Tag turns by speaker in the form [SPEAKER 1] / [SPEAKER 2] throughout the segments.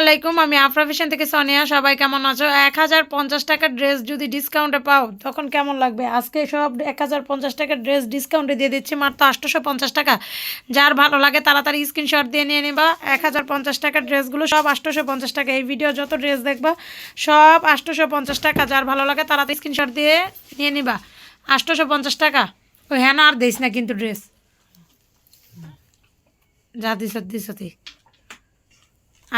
[SPEAKER 1] আলাইকুম, আমি আফরা ফ্যাশন থেকে সোনিয়া। সবাই কেমন আছো? এক হাজার পঞ্চাশ টাকার ড্রেস যদি ডিসকাউন্টে পাও, তখন কেমন লাগবে? আজকে সব এক হাজার পঞ্চাশ টাকার ড্রেস ডিসকাউন্টে দিয়ে দিচ্ছি, মাত্র আটশোশো পঞ্চাশ টাকা। যার ভালো লাগে তাড়াতাড়ি স্ক্রিনশট দিয়ে নিয়ে নিবা। এক হাজার পঞ্চাশ টাকার ড্রেসগুলো সব আটশোশো পঞ্চাশ টাকা। এই ভিডিও যত ড্রেস দেখবা, সব আটশোশো পঞ্চাশ টাকা। যার ভালো লাগে তাড়াতাড়ি স্ক্রিনশট দিয়ে নিয়ে নিবা। আটশোশো পঞ্চাশ টাকা। ওই হ্যাঁ না আর দিস না কিন্তু ড্রেস। যা দিস দিস।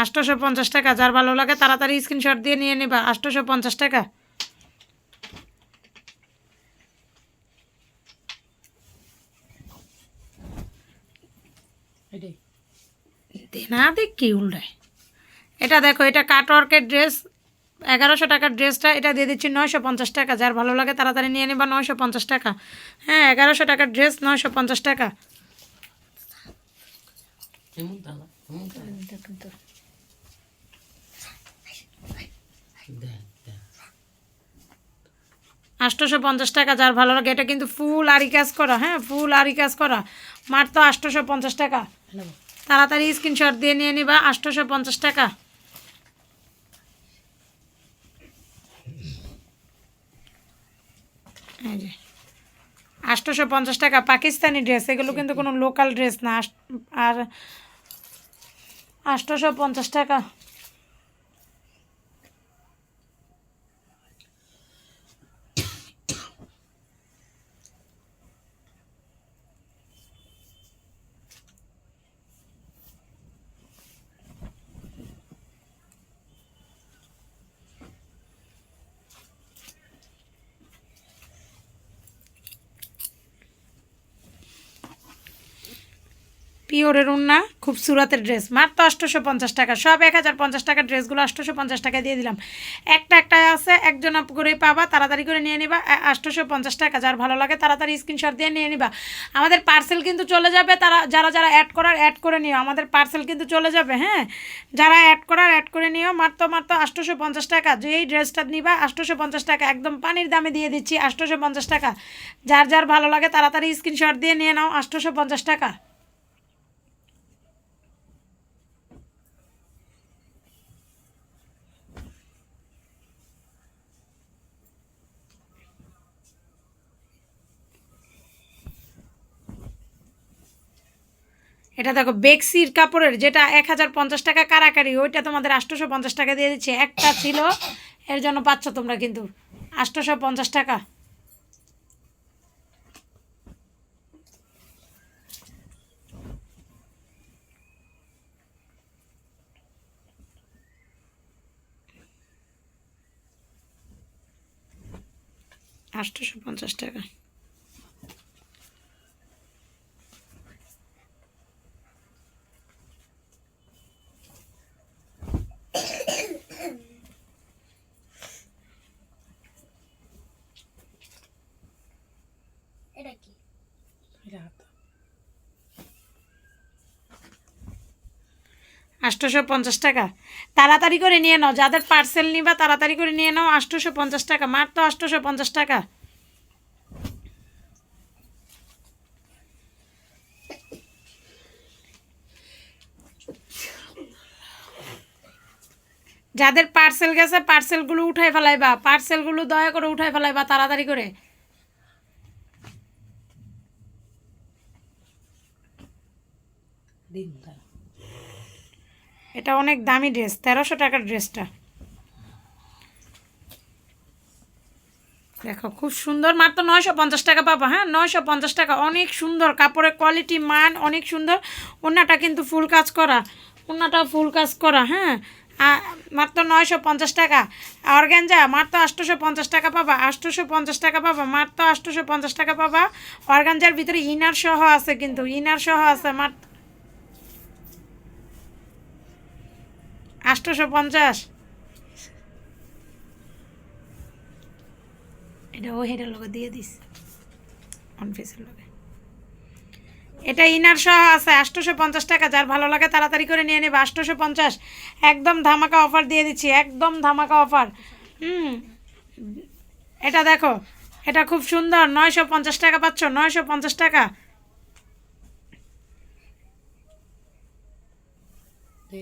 [SPEAKER 1] আটশোশো পঞ্চাশ টাকা যার ভালো লাগে তাড়াতাড়ি স্ক্রিনশট দিয়ে নিয়ে নেবা। আটশোশো পঞ্চাশ টাকা না দেখ কি উল্টায় এটা দেখো এটা কাটওয়ার্কের ড্রেস এগারোশো টাকার ড্রেসটা এটা দিয়ে দিচ্ছি নয়শো পঞ্চাশ টাকা। যার ভালো লাগে তাড়াতাড়ি নিয়ে নেবা নয়শো পঞ্চাশ টাকা। হ্যাঁ এগারোশো টাকার ড্রেস নয়শো পঞ্চাশ টাকা আটশোশো পঞ্চাশ টাকা যার ভালো লাগে। এটা কিন্তু ফুল আরি কাজ করা হ্যাঁ ফুল আরি কাজ করা। মাত্র আটশোশো পঞ্চাশ টাকা। তাড়াতাড়ি স্ক্রিনশট দিয়ে নিয়ে নিবা আটশোশো পঞ্চাশ টাকা। আটশোশো পঞ্চাশ টাকা পাকিস্তানি ড্রেস এগুলো কিন্তু কোনো লোকাল ড্রেস না। আর আটশোশো পঞ্চাশ টাকা। পিওরের উন্না, খুব সুরাতের ড্রেস মাত্র আটশোশো পঞ্চাশ টাকা, সব এক হাজার পঞ্চাশ টাকার ড্রেসগুলো আটশোশো পঞ্চাশ টাকা দিয়ে দিলাম। একটা একটা আছে, একজন করে পাবা, তাড়াতাড়ি করে নিয়ে নিবা। আটশোশো পঞ্চাশ টাকা, যার ভালো লাগে তাড়াতাড়ি স্ক্রিনশট দিয়ে নিয়ে নিবা। আমাদের পার্সেল কিন্তু চলে যাবে, তারা, যারা যারা অ্যাড করার অ্যাড করে নিও। আমাদের পার্সেল কিন্তু চলে যাবে হ্যাঁ? যারা অ্যাড করার অ্যাড করে নিও। মাত্র মাত্র আটশোশো পঞ্চাশ টাকা। যে এই ড্রেসটা নিবা আটশোশো পঞ্চাশ টাকা। একদম পানির দামে দিয়ে দিচ্ছি আটশোশো পঞ্চাশ টাকা। যার যার ভালো লাগে তাড়াতাড়ি স্ক্রিনশট দিয়ে নিয়ে নাও আটশোশো পঞ্চাশ টাকা। এটা দেখো, বেক্সির কাপড়ের যেটা এক হাজার পঞ্চাশ টাকা কারাকারি, ওইটা তোমাদের আটশোশো পঞ্চাশ টাকা দিয়ে দিচ্ছে। একটা ছিল, এর জন্য পাচ্ছ তোমরা কিন্তু আটশোশো পঞ্চাশ টাকা। আটশোশো পঞ্চাশ টাকা
[SPEAKER 2] এটা কি
[SPEAKER 1] আটশোশো পঞ্চাশ টাকা। তাড়াতাড়ি করে নিয়ে নাও, যাদের পার্সেল নিবা তাড়াতাড়ি করে নিয়ে নাও আটশোশো পঞ্চাশ টাকা, মাত্র আটশোশো পঞ্চাশ টাকা। যাদের পার্সেল গেছে পার্সেলগুলো উঠাই ফেলাইবা। পার্সেলগুলো দয়া করে উঠাই ফেলাইবা তাড়াতাড়ি করে।
[SPEAKER 3] দিন
[SPEAKER 1] এটা অনেক দামি ড্রেস তেরোশো টাকার ড্রেসটা দেখো, খুব সুন্দর, মাত্র নয়শো পঞ্চাশ টাকা পাবা হ্যাঁ? নয়শো পঞ্চাশ টাকা, অনেক সুন্দর। কাপড়ের কোয়ালিটি মান অনেক সুন্দর। ওনাটা কিন্তু ফুল কাজ করা ওনাটা ফুল কাজ করা হ্যাঁ? মাত্র নয়শো পঞ্চাশ টাকা। অর্গ্যানজা মাত্র আটশোশো পঞ্চাশ টাকা পাবা, আটশোশো পঞ্চাশ টাকা পাবা, মাত্র আটশোশো পঞ্চাশ টাকা পাবা। অর্গ্যানজার ভিতরে ইনার সহ আছে কিন্তু ইনার সহ আছে মাত্র আটশোশো পঞ্চাশ। এটা ও হেডের লগে দিয়ে দিস। অন ফেসের লগে। এটা ইনার সহ আছে আটশোশো পঞ্চাশ টাকা। যার ভালো লাগে তাড়াতাড়ি করে নিয়ে নেবে আটশোশো পঞ্চাশ। একদম ধামাকা অফার দিয়ে দিচ্ছি একদম ধামাকা অফার। হুম। এটা দেখো এটা খুব সুন্দর নয়শো পঞ্চাশ টাকা পাচ্ছ নয়শো পঞ্চাশ টাকা।
[SPEAKER 3] দে।